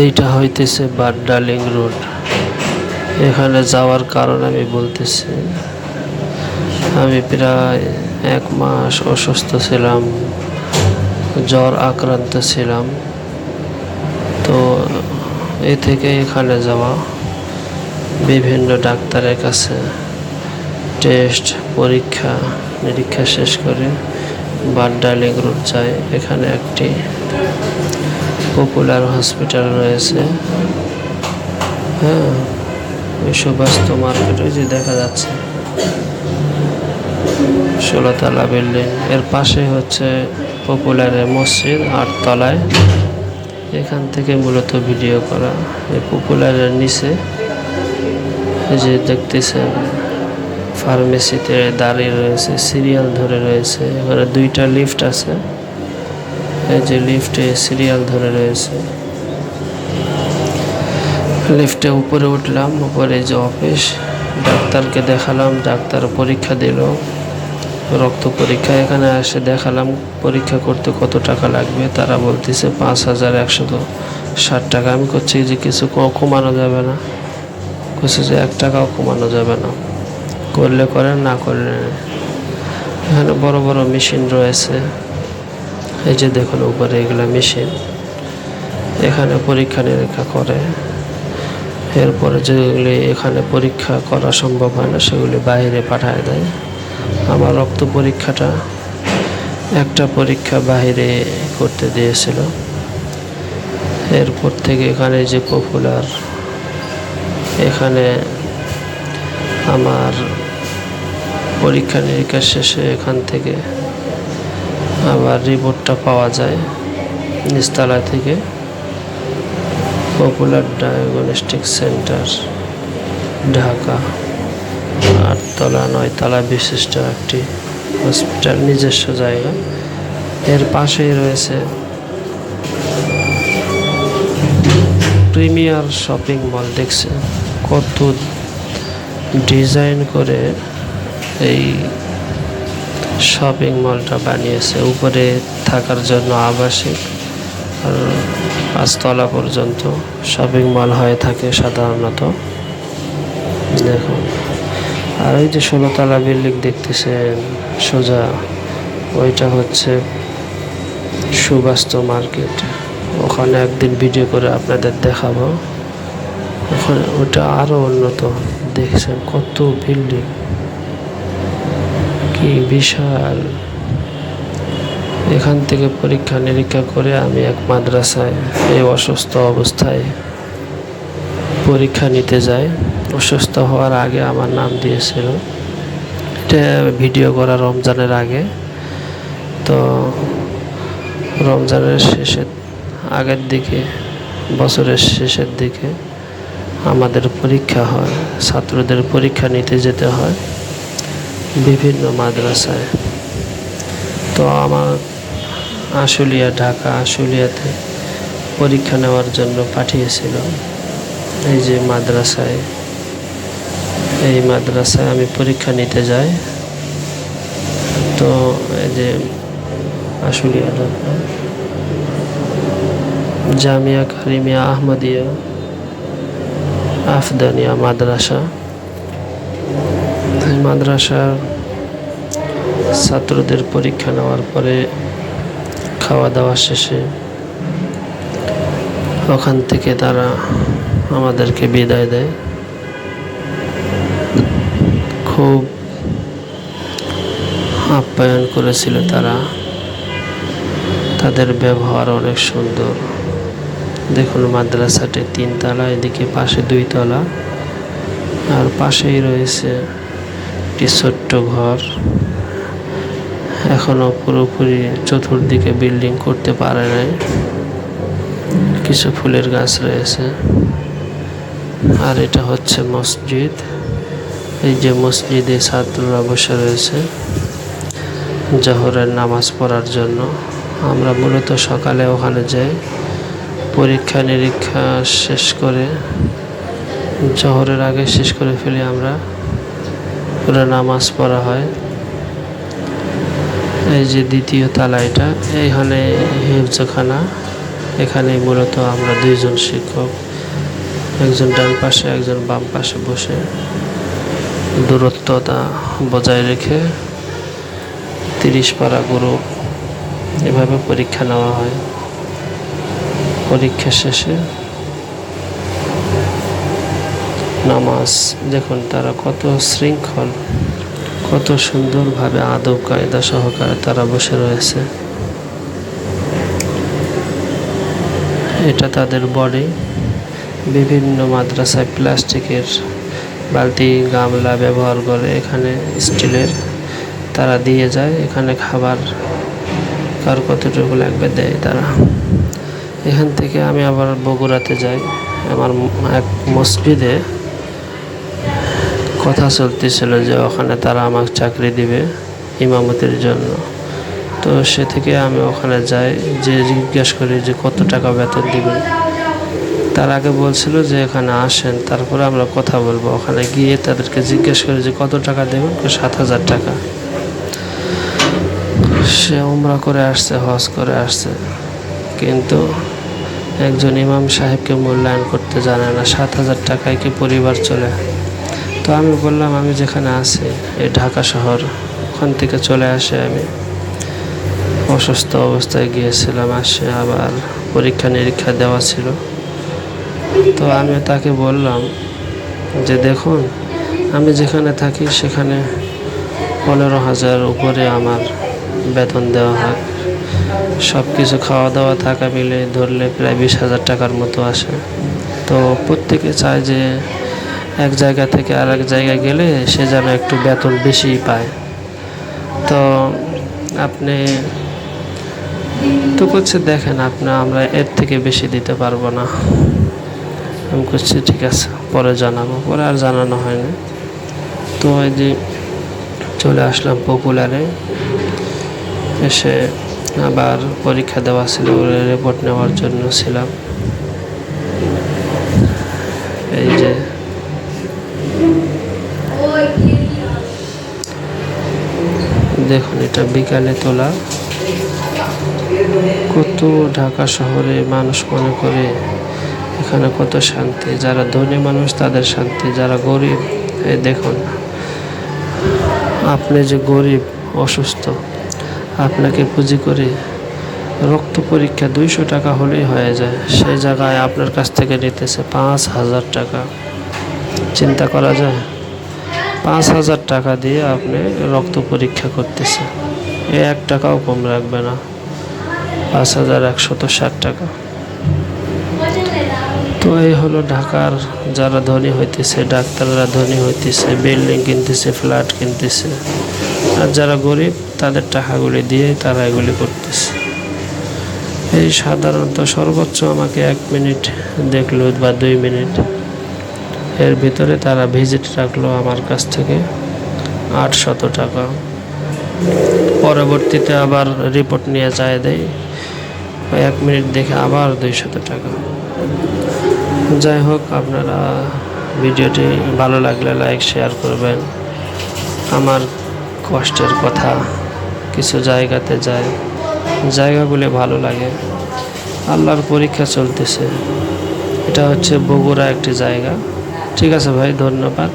এইটা হইতেছে বাড্ডালিং রোড। এখানে যাওয়ার কারণ আমি বলতেছি, আমি প্রায় এক মাস অসুস্থ ছিলাম, জ্বর আক্রান্ত ছিলাম। তো এ থেকে এখানে যাওয়া, বিভিন্ন ডাক্তারের কাছে টেস্ট, পরীক্ষা, নিরীক্ষা শেষ করে বাড্ডালিং রোড যায়। এখানে একটি পপুলার হসপিটাল রয়েছে। হ্যাঁ ওই সুবাস্ত মার্কেট, ওই যে দেখা যাচ্ছে। ষোলোতলা বিল্ডিং, এর পাশে হচ্ছে পপুলারের মসজিদ, আটতলায়। এখান থেকে মূলত ভিডিও করা। এই পপুলারের নিচে যে দেখতেছেন ফার্মেসিতে দাঁড়িয়ে রয়েছে সিরিয়াল ধরে রয়েছে। এবারে দুইটা লিফট আছে। এই যে লিফটে সিরিয়াল ধরে রয়েছে। লিফটে উপরে উঠলাম, উপরে যে অফিস ডাক্তারকে দেখালাম, ডাক্তার পরীক্ষা দিল। রক্ত পরীক্ষা, এখানে এসে দেখালাম পরীক্ষা করতে কত টাকা লাগবে। তারা বলতেছে, পাঁচ হাজার একশো ষাট টাকা। আমি করছি যে কিছু কমানো যাবে না। করছে যে এক টাকাও কমানো যাবে না। করলে করেন, না করলে এখানে বড় বড় মেশিন রয়েছে। এই যে দেখুন, উপরে এগুলো মেশিন। এখানে পরীক্ষা নিরীক্ষা করে। এরপরে যেগুলি এখানে পরীক্ষা করা সম্ভব হয় না, সেগুলি বাইরে পাঠায় দেয়। আমার রক্ত পরীক্ষাটা একটা পরীক্ষা বাইরে করতে দিয়েছিল। এরপর থেকে এখানে যে পপুলার এখানে আমার পরীক্ষা নিরীক্ষা শেষে এখান থেকে আবার রিপোর্টটা পাওয়া যায় নিচতলা থেকে। Popular diagnostic centre Dhaka. আটতলা, নয়তলা বিশিষ্ট একটি হসপিটাল নিজস্ব জায়গা। এর পাশেই রয়েছে প্রিমিয়ার শপিং মল দেখছে কত ডিজাইন করে এই শপিং মলটা বানিয়েছে। উপরে থাকার জন্য আবাসিক আর পাঁচতলা পর্যন্ত শপিং মল হয়ে থাকে সাধারণত। দেখুন। আর ওই যে ষোলোতলা বিল্ডিং দেখতেছেন, সোজা। ওইটা হচ্ছে সুবাস্ত মার্কেট। ওখানে একদিন ভিডিও করে আপনাদের দেখাবো। ওখানে ওটা আরও উন্নত। দেখছেন কত বিল্ডিং। কি বিশাল। এখান থেকে পরীক্ষা নিরীক্ষা করে আমি এক মাদ্রাসায় এই অসুস্থ অবস্থায় পরীক্ষা নিতে যাই। অসুস্থ হওয়ার আগে আমার নাম দিয়েছিল। এটা ভিডিও করা রমজানের আগে। তো রমজানের শেষের, আগের দিকে, বছরের শেষের দিকে আমাদের পরীক্ষা হয়। ছাত্রদের পরীক্ষা নিতে যেতে হয়। বিভিন্ন মাদ্রাসায়। তো আমার আশুলিয়া, ঢাকা আশুলিয়াতে পরীক্ষা নেওয়ার জন্য পাঠিয়েছিল। এই যে মাদ্রাসায়, এই মাদ্রাসায় আমি পরীক্ষা নিতে যাই। তো এই যে আশুলিয়া, ঢাকা। জামিয়া কারিমিয়া আহমদিয়া আফদানিয়া মাদ্রাসা। মাদ্রাসার ছাত্রদের পরীক্ষা নেওয়ার পরে খাওয়া দাওয়া শেষে ওখান থেকে তারা আমাদেরকে বিদায় দেয়। খুব আপ্যায়ন করেছিল তারা। তাদের ব্যবহার অনেক সুন্দর। দেখুন মাদ্রাসাটি তিনতলা, এদিকে পাশে দুইতলা, আর পাশেই রয়েছে একটি ছোট্ট ঘর। এখনও পুরোপুরি চতুর্দিকে বিল্ডিং করতে পারে নাই। কিছু ফুলের গাছ রয়েছে। আর এটা হচ্ছে মসজিদ। এই যে মসজিদে ছাত্ররা বসে রয়েছে জহরের নামাজ পড়ার জন্য। আমরা মূলত সকালে ওখানে যাই, পরীক্ষা নিরীক্ষা শেষ করে, জহরের আগে শেষ করে ফেলি আমরা। পুরো নামাজ পড়া হয়। এই যে দ্বিতীয় তালা এটা এইখানে হেফজখানা। এখানে মূলত আমরা দুইজন শিক্ষক, একজন ডান পাশে, একজন বাম পাশে বসে দূরত্বতা বজায় রেখে তিরিশ পারা গ্রুপ এভাবে পরীক্ষা নেওয়া হয়। পরীক্ষা শেষে নামাজ, দেখুন তারা কত শৃঙ্খল, কত সুন্দরভাবে আদব কায়দা সহকারে তারা বসে রয়েছে। এটা তাদের বডি বিভিন্ন মাদ্রাসায় প্লাস্টিকের বালতি, গামলা ব্যবহার করে এখানে স্টিলের তারা দিয়ে যায়, এখানে খাবার কার কতটুকু লাগবে দেয় তারা। এখান থেকে আমি আবার বগুড়াতে যাই, আমার এক মসজিদে কথা চলতেছিল যে ওখানে তারা আমাকে চাকরি দিবে ইমামতির জন্য। তো সে থেকে আমি ওখানে যাই, যে জিজ্ঞেস করি যে কত টাকা বেতন দিবেন? তার আগে বলছিল যে এখানে আসেন, তারপরে আমরা কথা বলব। ওখানে গিয়ে তাদেরকে জিজ্ঞেস করি যে কত টাকা দেবেন? সাত হাজার টাকা। সে উমরা করে আসছে, হজ করে আসছে। কিন্তু একজন ইমাম সাহেবকে মূল্যায়ন করতে জানে না, সাত হাজার টাকায় কি পরিবার চলে? তো আমি বললাম, আমি যেখানে আছি, এই ঢাকা শহর, ওখান থেকে চলে আসে আমি। অসুস্থ অবস্থায় গিয়েছিলাম, আসে আবার পরীক্ষা নিরীক্ষা দেওয়া ছিল। তো আমি তাকে বললাম যে, দেখুন, আমি যেখানে থাকি, সেখানে পনেরো হাজার উপরে আমার বেতন দেওয়া হয়। সব কিছু খাওয়া দাওয়া থাকা মিলে ধরলে প্রায় বিশ হাজার টাকার মতো আসে। তো প্রত্যেকে চায় যে এক জায়গা থেকে আর এক জায়গায় গেলে সে যেন একটু বেতন বেশি পায়। তো আপনি তো করছে দেখেন আপনি, আমরা এর থেকে বেশি দিতে পারব না। আমি করছি ঠিক আছে, পরে জানাব। পরে আর জানানো হয়নি। তো এই যে চলে আসলাম পপুলারে এসে আবার পরীক্ষা দেওয়া ছিল রিপোর্ট নেওয়ার জন্য ছিলাম এই যে দেখুন, এটা বিকালে তোলা। কত ঢাকা শহরে মানুষ মনে করে এখানে কত শান্তি। যারা ধনী মানুষ, তাদের শান্তি। যারা গরিব দেখুন, আপনি যে গরিব, অসুস্থ, আপনাকে পুঁজি করে রক্ত পরীক্ষা দুইশো টাকা হলেই হয়ে যায়। সেই জায়গায় আপনার কাছ থেকে নিতেছে পাঁচ হাজার টাকা। চিন্তা করা যায়? পাঁচ হাজার টাকা দিয়ে আপনি রক্ত পরীক্ষা করতেছে এ এক টাকাও কম রাখবে না। পাঁচ হাজার একশত ষাট টাকা। তো এই হলো ঢাকার যারা ধনী হইতেছে, ডাক্তাররা ধনী হইতেছে, বিল্ডিং কিনতেছে, ফ্ল্যাট কিনতেছে। আর যারা গরিব, তাদের টাকাগুলি দিয়ে তারা এগুলি করতেছে। এই সাধারণত সর্বোচ্চ আমাকে এক মিনিট দেখল বা দুই মিনিট। এর ভিতরে তারা ভিজিট রাখল আমার কাছ থেকে আটশত টাকা। পরবর্তীতে আবার রিপোর্ট নিয়ে যায় দেয়, এক মিনিট দেখে আবার দুইশত টাকা। যাই হোক, আপনারা ভিডিওটি ভালো লাগলে লাইক, শেয়ার করবেন। আমার কষ্টের কথা কিছু জায়গাতে যায়, জায়গাগুলি ভালো লাগে। আল্লাহর পরীক্ষা চলতেছে। এটা হচ্ছে বগুড়া একটি জায়গা। ঠিক আছে ভাই ধন্যবাদ